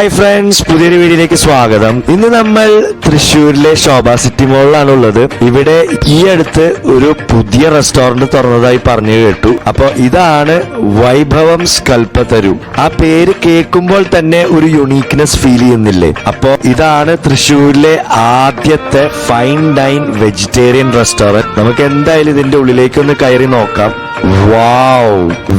Hi friends പുതിയൊരു വീഡിയോയിലേക്ക് സ്വാഗതം. ഇന്ന് നമ്മൾ തൃശ്ശൂരിലെ ശോഭ സിറ്റി മോളിലാണ് ഉള്ളത്. ഇവിടെ ഈ അടുത്ത് ഒരു പുതിയ റെസ്റ്റോറന്റ് തുറന്നതായി പറഞ്ഞു കേട്ടു. അപ്പൊ ഇതാണ് വൈഭവം സ്കൽപ്പതരു. ആ പേര് കേൾക്കുമ്പോൾ തന്നെ ഒരു യുണീക്നെസ് ഫീൽ ചെയ്യുന്നില്ലേ? അപ്പൊ ഇതാണ് തൃശ്ശൂരിലെ ആദ്യത്തെ ഫൈൻ ഡൈൻ വെജിറ്റേറിയൻ റെസ്റ്റോറന്റ് നമുക്ക് എന്തായാലും ഇതിന്റെ ഉള്ളിലേക്ക് ഒന്ന് കയറി നോക്കാം.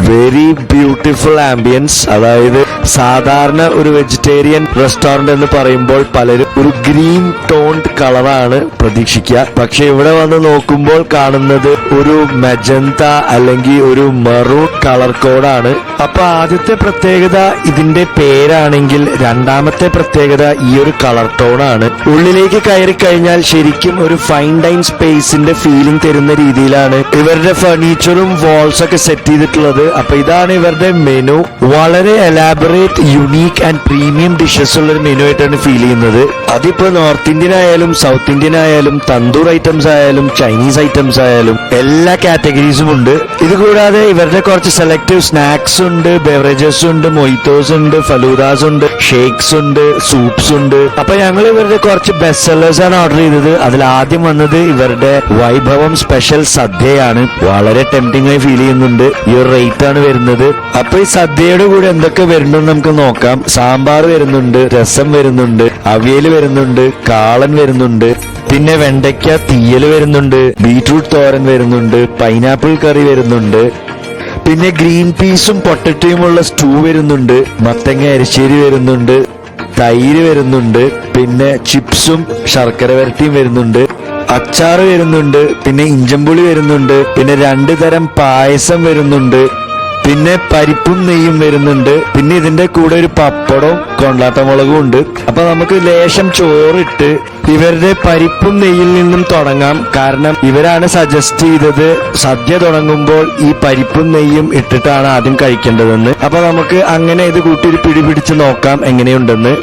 വെരി ബ്യൂട്ടിഫുൾ ആംബിയൻസ് അതായത് സാധാരണ ഒരു വെജിറ്റേറിയൻ റെസ്റ്റോറന്റ് എന്ന് പറയുമ്പോൾ പലരും ഒരു ഗ്രീൻ ടോൺഡ് കളറാണ് പ്രതീക്ഷിക്കുക. പക്ഷെ ഇവിടെ വന്ന് നോക്കുമ്പോൾ കാണുന്നത് ഒരു മെജന്ത അല്ലെങ്കിൽ ഒരു മെറൂൺ കളർ കോഡാണ് അപ്പൊ ആദ്യത്തെ പ്രത്യേകത ഇതിന്റെ പേരാണെങ്കിൽ രണ്ടാമത്തെ പ്രത്യേകത ഈ ഒരു കളർ ടോൺ ആണ്. ഉള്ളിലേക്ക് കയറി കഴിഞ്ഞാൽ ശരിക്കും ഒരു ഫൈൻ ഡൈൻ സ്പേസിന്റെ ഫീലിംഗ് തരുന്ന രീതിയിലാണ്. ഇവരുടെ ഫർണിച്ചറും വാൾസ് ഒക്കെ സെറ്റ് ചെയ്തിട്ടുള്ളത്. അപ്പൊ ഇതാണ് ഇവരുടെ മെനു വളരെ elaborate unique and premium dishes ഉള്ള ഒരു മെനു ആയിട്ടാണ് ഫീൽ ചെയ്യുന്നത്. അതിപ്പോ നോർത്ത് ഇന്ത്യൻ ആയാലും സൗത്ത് ഇന്ത്യൻ ആയാലും തന്തൂർ ഐറ്റംസ് ആയാലും ചൈനീസ് ഐറ്റംസ് ആയാലും എല്ലാ കാറ്റഗറീസും ഉണ്ട്. ഇത് കൂടാതെ ഇവരുടെ കുറച്ച് സെലക്റ്റീവ് സ്നാക്സ് ഉണ്ട് ബെവറേജസ് ഉണ്ട് മൊയ്ത്തോസ് ഉണ്ട് ഫലൂദാസ് ഉണ്ട് ഷേക്സ് ഉണ്ട് സൂപ്സ് ഉണ്ട്. അപ്പൊ ഞങ്ങൾ ഇവരുടെ കുറച്ച് ബെസ്റ്റ് സെല്ലേഴ്സ് ആണ് ഓർഡർ ചെയ്തത്. അതിൽ ആദ്യം വന്നത് ഇവരുടെ വൈഭവം സ്പെഷ്യൽ സദ്യയാണ്. വളരെ ടെംപ്റ്റിംഗ് ആയി ഫീൽ ചെയ്യുന്നുണ്ട്. ഈ ഒരു റേറ്റ് ആണ് വരുന്നത്. അപ്പൊ ഈ സദ്യയുടെ കൂടെ എന്തൊക്കെ വരുന്നുണ്ടെന്ന് നമുക്ക് നോക്കാം. സാമ്പാർ വരുന്നുണ്ട് രസം വരുന്നുണ്ട് അവിയൽ വരുന്നുണ്ട് കാളൻ വരുന്നുണ്ട്. പിന്നെ വെണ്ടയ്ക്ക തീയൽ വരുന്നുണ്ട് ബീറ്റ്റൂട്ട് തോരൻ വരുന്നുണ്ട് പൈനാപ്പിൾ കറി വരുന്നുണ്ട്. പിന്നെ ഗ്രീൻ പീസും പൊട്ടറ്റയുമുള്ള സ്റ്റൂ വരുന്നുണ്ട് മത്തങ്ങ അരിശ്ശേരി വരുന്നുണ്ട് തൈര് വരുന്നുണ്ട് പിന്നെ ചിപ്സും ശർക്കര വരട്ടിയും വരുന്നുണ്ട്. അച്ചാറ് വരുന്നുണ്ട് പിന്നെ ഇഞ്ചമ്പുളി വരുന്നുണ്ട് പിന്നെ രണ്ട് തരം പായസം വരുന്നുണ്ട്. പിന്നെ പരിപ്പും നെയ്യും വരുന്നുണ്ട്. പിന്നെ ഇതിന്റെ കൂടെ ഒരു പപ്പടവും കൊണ്ടാട്ടമുളകും ഉണ്ട്. അപ്പൊ നമുക്ക് ലേശം ചോറിട്ട് ഇവരുടെ പരിപ്പും നെയ്യിൽ നിന്നും തുടങ്ങാം. കാരണം ഇവരാണ് സജസ്റ്റ് ചെയ്തത്. സദ്യ തുടങ്ങുമ്പോൾ ഈ പരിപ്പും നെയ്യും ഇട്ടിട്ടാണ് ആദ്യം കഴിക്കേണ്ടതെന്ന്. അപ്പൊ നമുക്ക് അങ്ങനെ ഇത് കൂട്ടി ഒരു പിടി നോക്കാം എങ്ങനെയുണ്ടെന്ന്.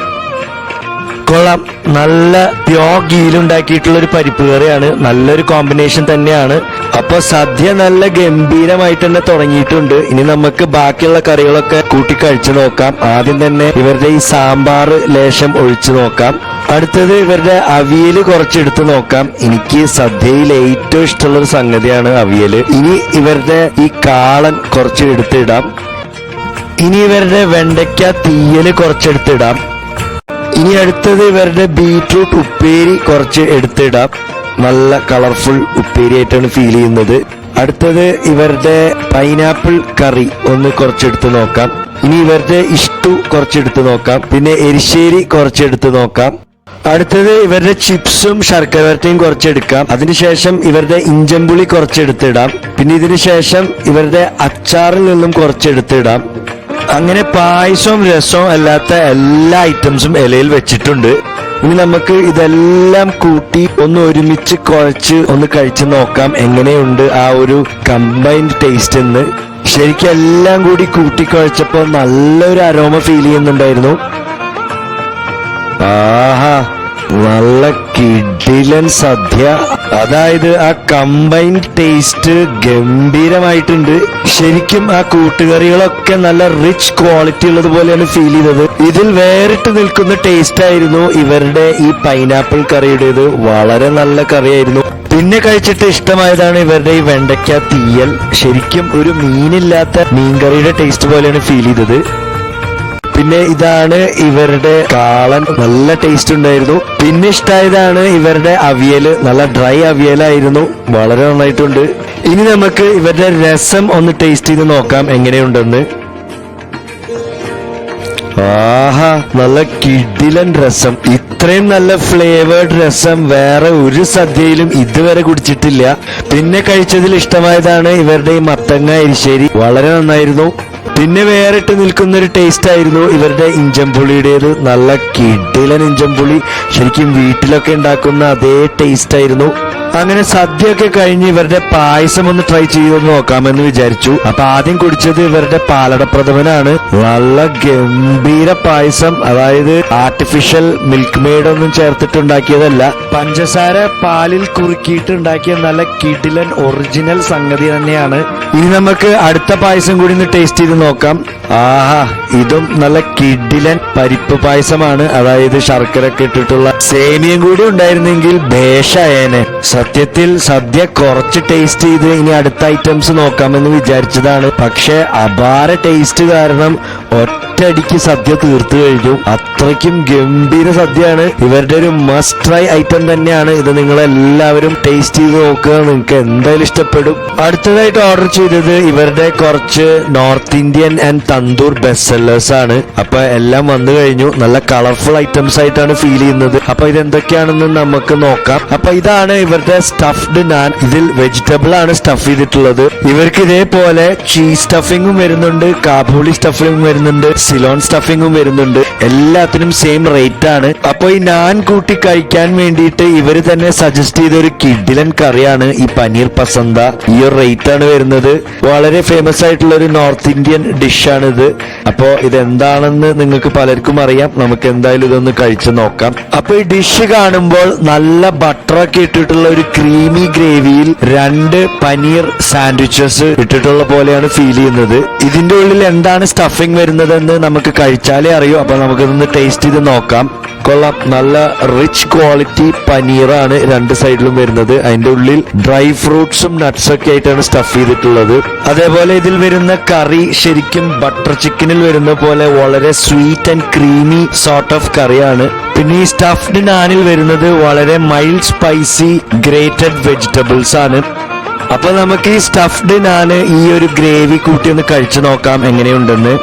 കൊള്ളാം. നല്ല പ്യോ ഗീലുണ്ടാക്കിയിട്ടുള്ള ഒരു പരിപ്പ് കറിയാണ് നല്ലൊരു കോമ്പിനേഷൻ തന്നെയാണ്. അപ്പൊ സദ്യ നല്ല ഗംഭീരമായിട്ട് തന്നെ തുടങ്ങിയിട്ടുണ്ട്. ഇനി നമുക്ക് ബാക്കിയുള്ള കറികളൊക്കെ കൂട്ടി കഴിച്ചു നോക്കാം. ആദ്യം തന്നെ ഇവരുടെ ഈ സാമ്പാർ ലേശം ഒഴിച്ചു നോക്കാം. അടുത്തത് ഇവരുടെ അവിയൽ കുറച്ചെടുത്ത് നോക്കാം. എനിക്ക് സദ്യയിൽ ഏറ്റവും ഇഷ്ടമുള്ള ഒരു സംഗതിയാണ് അവിയൽ ഇനി ഇവരുടെ ഈ കാളൻ കുറച്ച് എടുത്തിടാം. ഇനി ഇവരുടെ വെണ്ടയ്ക്ക തീയൽ കുറച്ചെടുത്തിടാം. ഇനി അടുത്തത് ഇവരുടെ ബീറ്റ്റൂട്ട് ഉപ്പേരി കുറച്ച് എടുത്തിടാം. നല്ല കളർഫുൾ ഉപ്പേരി ആയിട്ടാണ് ഫീൽ ചെയ്യുന്നത്. അടുത്തത് ഇവരുടെ പൈനാപ്പിൾ കറി ഒന്ന് കുറച്ചെടുത്ത് നോക്കാം. ഇനി ഇവരുടെ ഇഷ്ടു കുറച്ചെടുത്ത് നോക്കാം. പിന്നെ എരിശ്ശേരി കുറച്ചെടുത്ത് നോക്കാം. അടുത്തത് ഇവരുടെ ചിപ്സും ശർക്കര വരട്ടയും കുറച്ചെടുക്കാം. അതിനുശേഷം ഇവരുടെ ഇഞ്ചമ്പുളി കുറച്ചെടുത്തിടാം. പിന്നെ ഇതിനുശേഷം ഇവരുടെ അച്ചാറിൽ നിന്നും കുറച്ചെടുത്തിടാം. അങ്ങനെ പായസവും രസവും അല്ലാത്ത എല്ലാ ഐറ്റംസും ഇലയിൽ വെച്ചിട്ടുണ്ട്. ഇനി നമുക്ക് ഇതെല്ലാം കൂട്ടി ഒന്ന് ഒരുമിച്ച് കുഴച്ച് ഒന്ന് കഴിച്ച് നോക്കാം എങ്ങനെയുണ്ട് ആ ഒരു കമ്പൈൻഡ് ടേസ്റ്റ് എന്ന്. ശരിക്കും എല്ലാം കൂടി കൂട്ടി കുഴച്ചപ്പോൾ നല്ലൊരു അരോമ ഫീൽ ചെയ്യുന്നുണ്ടായിരുന്നു. ആഹാ. നല്ല കിഡിലൻ സദ്യ. അതായത് ആ കമ്പൈൻ ടേസ്റ്റ് ഗംഭീരമായിട്ടുണ്ട്. ശരിക്കും ആ കൂട്ടുകറികളൊക്കെ നല്ല റിച്ച് ക്വാളിറ്റി ഉള്ളത് പോലെയാണ് ഫീൽ ചെയ്തത്. ഇതിൽ വേറിട്ട് നിൽക്കുന്ന ടേസ്റ്റ് ആയിരുന്നു ഇവരുടെ ഈ പൈനാപ്പിൾ കറിയുടേത്. വളരെ നല്ല കറിയായിരുന്നു. പിന്നെ കഴിച്ചിട്ട് ഇഷ്ടമായതാണ് ഇവരുടെ ഈ വെണ്ടയ്ക്ക തീയൽ. ശരിക്കും ഒരു മീനില്ലാത്ത മീൻകറിയുടെ ടേസ്റ്റ് പോലെയാണ് ഫീൽ ചെയ്തത്. പിന്നെ ഇതാണ് ഇവരുടെ കാളൻ. നല്ല ടേസ്റ്റ് ഉണ്ടായിരുന്നു. പിന്നെ ഇഷ്ടമായതാണ് ഇവരുടെ അവിയൽ നല്ല ഡ്രൈ അവിയലായിരുന്നു. വളരെ നന്നായിട്ടുണ്ട്. ഇനി നമുക്ക് ഇവരുടെ രസം ഒന്ന് ടേസ്റ്റ് ചെയ്ത് നോക്കാം എങ്ങനെയുണ്ടെന്ന്. ആഹാ നല്ല കിടിലൻ രസം. ഇത്രയും നല്ല ഫ്ലേവേർഡ് രസം വേറെ ഒരു സദ്യയിലും ഇതുവരെ കുടിച്ചിട്ടില്ല. പിന്നെ കഴിച്ചതിൽ ഇഷ്ടമായതാണ് ഇവരുടെ ഈ മത്തങ്ങ എരിശ്ശേരി വളരെ നന്നായിരുന്നു. പിന്നെ വേറിട്ട് നിൽക്കുന്ന ഒരു ടേസ്റ്റ് ആയിരുന്നു ഇവരുടെ ഇഞ്ചമ്പുളിയുടേത് നല്ല കിടിലൻ ഇഞ്ചംപുളി ശരിക്കും വീട്ടിലൊക്കെ ഉണ്ടാക്കുന്ന അതേ ടേസ്റ്റ് ആയിരുന്നു. അങ്ങനെ സദ്യയൊക്കെ കഴിഞ്ഞ് ഇവരുടെ പായസം ഒന്ന് ട്രൈ ചെയ്ത് നോക്കാമെന്ന് വിചാരിച്ചു. അപ്പൊ ആദ്യം കുടിച്ചത് ഇവരുടെ പാലടപ്രഥമനാണ്. നല്ല ഗംഭീര പായസം. അതായത് ആർട്ടിഫിഷ്യൽ മിൽക്ക് മെയ്ഡ് ഒന്നും ചേർത്തിട്ടുണ്ടാക്കിയതല്ല. പഞ്ചസാര പാലിൽ കുറുക്കിയിട്ട് ഉണ്ടാക്കിയ നല്ല കിടിലൻ ഒറിജിനൽ സംഗതി തന്നെയാണ്. ഇനി നമുക്ക് അടുത്ത പായസം കൂടി ഒന്ന് ടേസ്റ്റ് ചെയ്ത് നോക്കാം. ആഹാ ഇതും നല്ല കിടിലൻ പരിപ്പ് പായസമാണ്. അതായത് ശർക്കര ഒക്കെ ഇട്ടിട്ടുള്ള സേമിയം കൂടി ഉണ്ടായിരുന്നെങ്കിൽ ഭേഷായേനെ. സത്യത്തിൽ സദ്യ കുറച്ച് ടേസ്റ്റ് ചെയ്ത് ഇനി അടുത്ത ഐറ്റംസ് നോക്കാമെന്ന് വിചാരിച്ചതാണ്. പക്ഷെ അപാര ടേസ്റ്റ് കാരണം ഒറ്റടിക്ക് സദ്യ തീർത്തു കഴിഞ്ഞു. അത്രയ്ക്കും ഗംഭീര സദ്യയാണ്. ഇവരുടെ ഒരു മസ്റ്റ് ട്രൈ ഐറ്റം തന്നെയാണ്. ഇത് നിങ്ങൾ എല്ലാവരും ടേസ്റ്റ് ചെയ്ത് നോക്കുക. നിങ്ങൾക്ക് എന്തായാലും ഇഷ്ടപ്പെടും. അടുത്തതായിട്ട് ഓർഡർ ചെയ്തത് ഇവരുടെ കുറച്ച് north Indian and tandoor best sellers ആണ്. അപ്പൊ എല്ലാം വന്നു കഴിഞ്ഞു. നല്ല കളർഫുൾ ഐറ്റംസ് ആയിട്ടാണ് ഫീൽ ചെയ്യുന്നത്. അപ്പൊ ഇതെന്തൊക്കെയാണെന്ന് നമുക്ക് നോക്കാം. അപ്പൊ ഇതാണ് ഇവരുടെ സ്റ്റഫ്ഡ് നാൻ ഇതിൽ വെജിറ്റബിൾ ആണ് സ്റ്റഫ് ചെയ്തിട്ടുള്ളത്. ഇവർക്ക് ഇതേപോലെ ചീസ് സ്റ്റഫിങ്ങും വരുന്നുണ്ട് കാബൂളി സ്റ്റഫിങ്ങും വരുന്നുണ്ട് സിലോൺ സ്റ്റഫിങ്ങും വരുന്നുണ്ട്. എല്ലാത്തിനും സെയിം റേറ്റ് ആണ്. അപ്പൊ ഈ നാൻ കൂട്ടി കഴിക്കാൻ വേണ്ടിയിട്ട് ഇവർ തന്നെ സജസ്റ്റ് ചെയ്ത ഒരു കിഡിലൻ കറിയാണ് ഈ പനീർ പസന്ത. ഈ ഒരു റേറ്റ് ആണ് വരുന്നത്. വളരെ ഫേമസ് ആയിട്ടുള്ള ഒരു നോർത്ത് ഇന്ത്യൻ ഡിഷാണിത് ഇത് അപ്പോ ഇതെന്താണെന്ന് നിങ്ങൾക്ക് പലർക്കും അറിയാം. നമുക്ക് എന്തായാലും ഇതൊന്ന് കഴിച്ചു നോക്കാം. അപ്പൊ ഈ ഡിഷ് കാണുമ്പോൾ നല്ല ബട്ടറൊക്കെ ഇട്ടിട്ടുള്ള ക്രീമി ഗ്രേവിയിൽ രണ്ട് പനീർ സാൻഡ്വിച്ചസ് ഇട്ടിട്ടുള്ള പോലെയാണ് ഫീൽ ചെയ്യുന്നത്. ഇതിന്റെ ഉള്ളിൽ എന്താണ് സ്റ്റഫിംഗ് വരുന്നതെന്ന് നമുക്ക് കഴിച്ചാലേ അറിയൂ. അപ്പൊ നമുക്കിതൊന്ന് ടേസ്റ്റ് ചെയ്ത് നോക്കാം. കൊള്ളാം. നല്ല റിച്ച് ക്വാളിറ്റി പനീറാണ് രണ്ട് സൈഡിലും വരുന്നത്. അതിന്റെ ഉള്ളിൽ ഡ്രൈ ഫ്രൂട്ട്സും നട്ട്സ് ഒക്കെ ആയിട്ടാണ് സ്റ്റഫ് ചെയ്തിട്ടുള്ളത്. അതേപോലെ ഇതിൽ വരുന്ന കറി ശരിക്കും ബട്ടർ ചിക്കനിൽ വരുന്ന പോലെ വളരെ sweet and creamy sort of കറിയാണ്. പിന്നെ ഈ സ്റ്റഫ്ഡ് നാനിൽ വരുന്നത് വളരെ മൈൽഡ് സ്പൈസി ഗ്രേറ്റഡ് വെജിറ്റബിൾസ് ആണ്. അപ്പൊ നമുക്ക് ഈ സ്റ്റഫ്ഡ് നാന് ഈ ഒരു ഗ്രേവി കൂട്ടി ഒന്ന് കഴിച്ചു നോക്കാം എങ്ങനെയുണ്ടെന്ന്.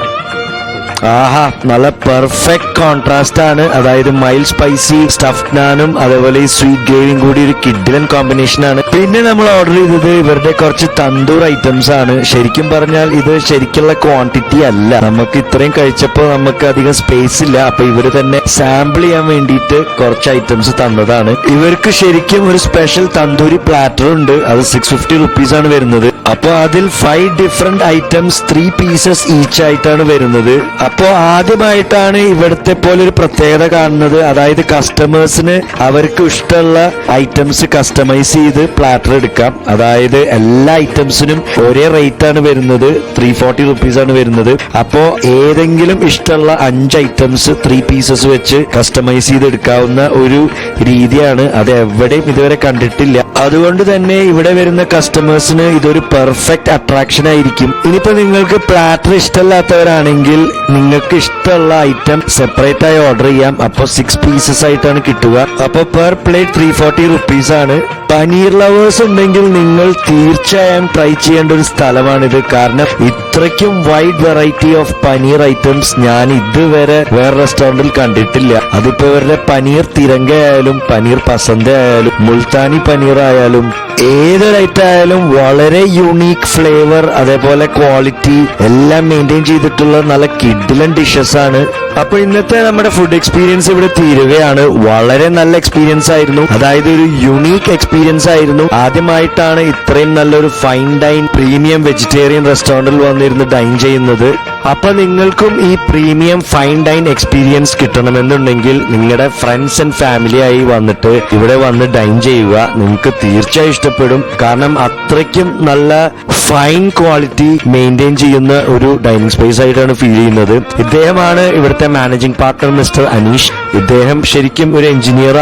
ആഹാ നല്ല പെർഫെക്റ്റ് കോൺട്രാസ്റ്റ് ആണ്. അതായത് മൈൽഡ് സ്പൈസി സ്റ്റഫ് നാനും അതേപോലെ ഈ സ്വീറ്റ് ഗ്രേവിയും കൂടി ഒരു കിഡിലൻ കോമ്പിനേഷൻ ആണ്. പിന്നെ നമ്മൾ ഓർഡർ ചെയ്തത് ഇവരുടെ കുറച്ച് തന്തൂർ ഐറ്റംസ് ആണ്. ശരിക്കും പറഞ്ഞാൽ ഇത് ശരിക്കുള്ള ക്വാണ്ടിറ്റി അല്ല. നമുക്ക് ഇത്രയും കഴിച്ചപ്പോൾ നമുക്ക് അധികം സ്പേസ് ഇല്ല. അപ്പൊ ഇവർ തന്നെ സാമ്പിൾ ചെയ്യാൻ വേണ്ടിയിട്ട് കുറച്ച് ഐറ്റംസ് തന്നതാണ്. ഇവർക്ക് ശരിക്കും ഒരു സ്പെഷ്യൽ തന്തൂരി പ്ലാറ്റർ ഉണ്ട്. അത് സിക്സ് ഫിഫ്റ്റി റുപ്പീസ് ആണ് വരുന്നത്. അപ്പൊ അതിൽ five different items three pieces each ആയിട്ടാണ് വരുന്നത്. അപ്പോ ആദ്യമായിട്ടാണ് ഇവിടുത്തെ പോലെ ഒരു പ്രത്യേകത കാണുന്നത്. അതായത് കസ്റ്റമേഴ്സിന് അവർക്ക് ഇഷ്ടമുള്ള ഐറ്റംസ് കസ്റ്റമൈസ് ചെയ്ത് പ്ലാറ്റർ എടുക്കാം. അതായത് എല്ലാ ഐറ്റംസിനും ഒരേ റേറ്റ് ആണ് വരുന്നത്. ത്രീ ഫോർട്ടി റുപ്പീസ് ആണ് വരുന്നത്. അപ്പോ ഏതെങ്കിലും ഇഷ്ടമുള്ള അഞ്ച് ഐറ്റംസ് ത്രീ പീസസ് വെച്ച് കസ്റ്റമൈസ് ചെയ്ത് എടുക്കാവുന്ന ഒരു രീതിയാണ്. അത് എവിടെയും ഇതുവരെ കണ്ടിട്ടില്ല. അതുകൊണ്ട് തന്നെ ഇവിടെ വരുന്ന കസ്റ്റമേഴ്സിന് ഇതൊരു പെർഫെക്റ്റ് അട്രാക്ഷൻ ആയിരിക്കും. ഇനിയിപ്പോ നിങ്ങൾക്ക് പ്ലാറ്റർ ഇഷ്ടമല്ലാത്തവരാണെങ്കിൽ നിങ്ങൾക്ക് ഇഷ്ടമുള്ള ഐറ്റം സെപ്പറേറ്റ് ആയി ഓർഡർ ചെയ്യാം. അപ്പോൾ സിക്സ് പീസസ് ആയിട്ടാണ് കിട്ടുക. അപ്പോൾ per plate three forty rupees ആണ്. പനീർ ലവേഴ്സ് ഉണ്ടെങ്കിൽ നിങ്ങൾ തീർച്ചയായും ട്രൈ ചെയ്യേണ്ട ഒരു സ്ഥലമാണിത്. കാരണം ഇത്രയ്ക്കും wide variety of paneer items ഞാൻ ഇതുവരെ വേറെ റെസ്റ്റോറന്റിൽ കണ്ടിട്ടില്ല. അതിപ്പോ ഇവരുടെ പനീർ തിരങ്ക ആയാലും പനീർ പസന്ത ആയാലും മുൾത്താനി പനീർ ആയാലും ഐറ്റം വളരെ യുണീക്ക് ഫ്ലേവർ അതേപോലെ ക്വാളിറ്റി എല്ലാം മെയിന്റെയിൻ ചെയ്തിട്ടുള്ള നല്ല കിഡിലൻ ഡിഷസ് ആണ്. അപ്പൊ ഇന്നത്തെ നമ്മുടെ ഫുഡ് എക്സ്പീരിയൻസ് ഇവിടെ തീരുകയാണ്. വളരെ നല്ല എക്സ്പീരിയൻസ് ആയിരുന്നു. അതായത് ഒരു യുണീക്ക് എക്സ്പീരിയൻസ് ആയിരുന്നു. ആദ്യമായിട്ടാണ് ഇത്രയും നല്ലൊരു ഫൈൻ ഡൈൻ പ്രീമിയം വെജിറ്റേറിയൻ റെസ്റ്റോറന്റിൽ വന്നിരുന്ന് ഡൈൻ ചെയ്യുന്നത്. അപ്പൊ നിങ്ങൾക്കും ഈ പ്രീമിയം ഫൈൻ ഡൈൻ എക്സ്പീരിയൻസ് കിട്ടണമെന്നുണ്ടെങ്കിൽ നിങ്ങളുടെ ഫ്രണ്ട്സ് ആൻഡ് ഫാമിലി ആയി വന്നിട്ട് ഇവിടെ വന്ന് ഡൈൻ ചെയ്യുക. നിങ്ങൾക്ക് തീർച്ചയായും ഇഷ്ടപ്പെടും. കാരണം അത്രയ്ക്കും നല്ല ഫൈൻ ക്വാളിറ്റി മെയിന്റെയിൻ ചെയ്യുന്ന ഒരു ഡൈനിങ് സ്പേസ് ആയിട്ടാണ് ഫീൽ ചെയ്യുന്നത്. ഇദ്ദേഹമാണ് ഇവിടുത്തെ മാനേജിംഗ് പാർട്ണർ മിസ്റ്റർ അനീഷ്. ഇദ്ദേഹം ശരിക്കും ഒരു എഞ്ചിനീയർ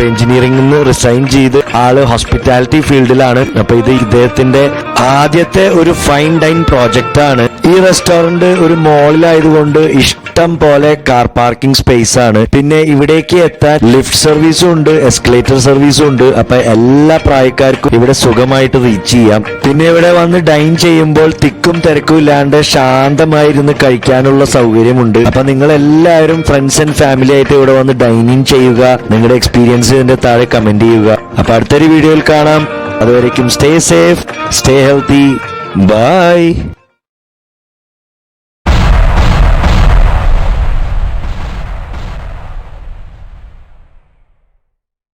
ആണ് എഞ്ചിനീയറിംഗ് നിന്ന് റിസൈൻ ചെയ്ത് ആൾ ഹോസ്പിറ്റാലിറ്റി ഫീൽഡിലാണ് അപ്പൊ ഇത് ഇദ്ദേഹത്തിന്റെ ആദ്യത്തെ ഒരു ഫൈൻ ഡൈൻ പ്രോജക്റ്റ് ആണ്. ഈ റെസ്റ്റോറന്റ് ഒരു മോളിലായതുകൊണ്ട് ഇഷ്ടം പോലെ കാർ പാർക്കിംഗ് സ്പേസ് ആണ്. പിന്നെ ഇവിടേക്ക് എത്താൻ ലിഫ്റ്റ് സർവീസും ഉണ്ട് എസ്കലേറ്റർ സർവീസും ഉണ്ട്. അപ്പൊ എല്ലാ പ്രായക്കാർക്കും ഇവിടെ സുഖമായിട്ട് റീച്ച് ചെയ്യാം. പിന്നെ ഇവിടെ വന്ന് ഡൈൻ ചെയ്യുമ്പോൾ തിക്കും തിരക്കും ഇല്ലാണ്ട് ശാന്തമായിരുന്ന് കഴിക്കാനുള്ള സൗകര്യമുണ്ട്. അപ്പൊ നിങ്ങൾ എല്ലാവരും ഫ്രണ്ട്സ് ആൻഡ് ഫാമിലി ആയിട്ട് ഇവിടെ വന്ന് ഡൈനിങ് ചെയ്യുക. നിങ്ങളുടെ എക്സ്പീരിയൻസ് ഇതിന്റെ താഴെ കമന്റ് ചെയ്യുക. അപ്പൊ അടുത്തൊരു വീഡിയോയിൽ കാണാം. അതുവരേക്കും stay safe stay healthy bye